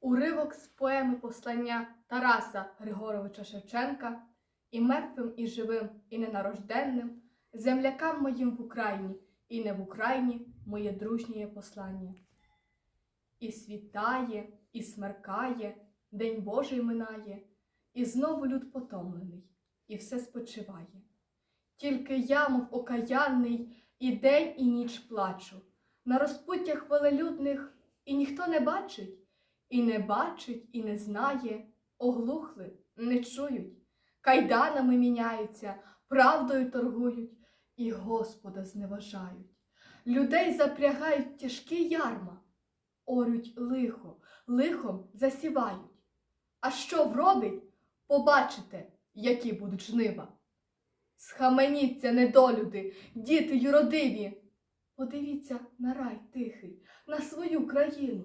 Уривок з поеми послання Тараса Григоровича Шевченка і мертвим, і живим, і ненарожденним, землякам моїм в Україні, і не в Україні моє дружнє послання. І світає, і смеркає, День Божий минає, і знову люд потомлений, і все спочиває. Тільки я, мов окаянний, і день, і ніч плачу, на розпуттях велелюдних і ніхто не бачить, і не бачить, і не знає, оглухли, не чують, кайданами міняються, правдою торгують і Господа зневажають. Людей запрягають тяжкі ярма, орють лихо, лихом засівають. А що вродить, побачите, які будуть жнива. Схаменіться, недолюди, діти юродиві. Подивіться на рай тихий, на свою країну.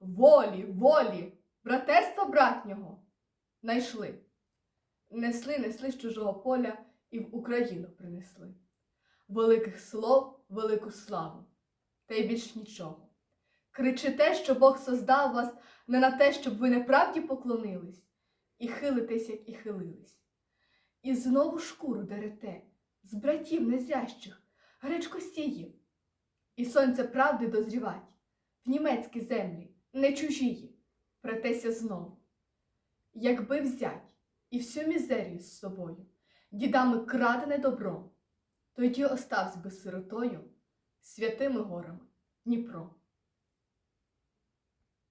волі, волі, братерства братнього. Найшли. Несли, несли з чужого поля і в Україну принесли. Великих слов, велику славу, та й більш нічого. Кричите, що Бог создав вас не на те, щоб ви неправді поклонились, і хилитесь, як і хилились. І знову шкуру дерете з братів незрящих, гречкосіїв, і сонце правди дозрівать в німецькі землі, не чужії, претеся знову. Якби взять і всю мізерію з собою, дідами крадене добро, тоді оставсь би сиротою святими горами Дніпро.